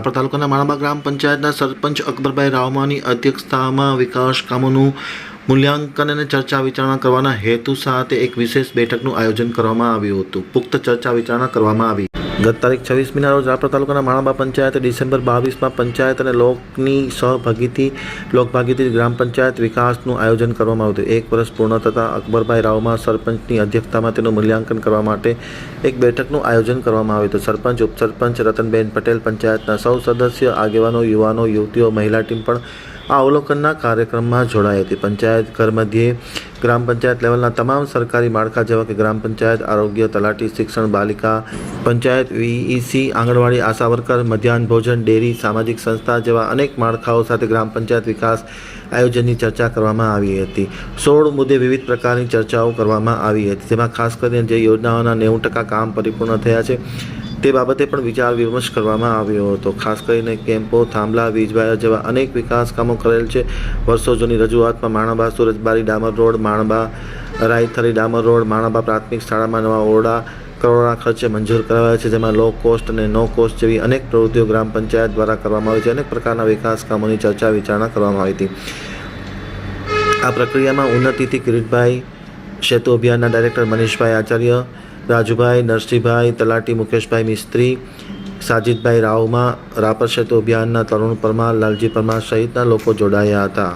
રાપર તાલુકાના માણાબા ગ્રામ પંચાયતના સરપંચ અકબરભાઈ રાવમાની અધ્યક્ષતામાં વિકાસ કામોનું મૂલ્યાંકન અને ચર્ચા વિચારણા કરવાના હેતુ સાથે એક વિશેષ બેઠકનું આયોજન કરવામાં આવ્યું હતું. પુખ્ત ચર્ચા વિચારણા કરવામાં આવી. ગત તારીખ છવ્વીસમીના રોજ રાપર તાલુકાના માણાબા પંચાયતે ડિસેમ્બર બાવીસમાં પંચાયત અને લોકની સહભાગીથી લોકભાગીથી ગ્રામ પંચાયત વિકાસનું આયોજન કરવામાં આવ્યું એક વર્ષ પૂર્ણ થતાં અકબરભાઈ રાવમાં સરપંચની અધ્યક્ષતામાં તેનું મૂલ્યાંકન કરવા માટે એક બેઠકનું આયોજન કરવામાં આવ્યું હતું. સરપંચ, ઉપસરપંચ રતનબેન પટેલ પંચાયતના સૌ સદસ્ય, આગેવાનો, યુવાનો, યુવતીઓ, મહિલા ટીમ પણ આ અવલોકનના કાર્યક્રમમાં જોડાઈ હતી. પંચાયત ઘર મધ્યે ગ્રામ પંચાયત લેવલના તમામ સરકારી માળખા જેવા કે ગ્રામ પંચાયત, આરોગ્ય, તલાટી, શિક્ષણ, બાલિકા, પંચાયત, વીઈસી, આંગણવાડી, આશા વર્કર, મધ્યાહન ભોજન, ડેરી, સામાજિક સંસ્થા જેવા અનેક માળખાઓ સાથે ગ્રામ પંચાયત વિકાસ આયોજનની ચર્ચા કરવામાં આવી હતી. સોળ મુદ્દે વિવિધ પ્રકારની ચર્ચાઓ કરવામાં આવી હતી. જેમાં ખાસ કરીને જે યોજનાઓના નેવું ટકા કામ પરિપૂર્ણ થયા છે તે બાબતે પણ વિચાર વિમર્શ કરવામાં આવ્યો હતો. ખાસ કરીને કેમ્પો, થાંભલા, વીજવાયર જેવા અનેક વિકાસ કામો કરેલ છે. વર્ષો જૂની રજૂઆતમાં માણાબા સુરજબારી ડામર રોડ માણબા રાયથરી ડામર રોડ માણાબા પ્રાથમિક શાળામાં નવા ઓરડા, કરોડના ખર્ચે મંજૂર કરાવ્યા છે, જેમાં લો કોસ્ટ અને નો કોસ્ટ જેવી અનેક પ્રવૃત્તિઓ ગ્રામ પંચાયત દ્વારા કરવામાં આવી છે. અનેક પ્રકારના વિકાસ કામોની ચર્ચા વિચારણા કરવામાં આવી હતી. આ પ્રક્રિયામાં ઉન્નતિથી કિરીટભાઈ સેતુ અભિયાનના ડાયરેક્ટર મનીષભાઈ આચાર્ય રાજુભાઈ, નરસિંહભાઈ, તલાટી મુકેશભાઈ મિસ્ત્રી, સાજિદભાઈ રાવમાં રાપર ક્ષેત્ર અભિયાનના તરુણ પરમાર, લાલજી પરમાર સહિતના લોકો જોડાયા હતા.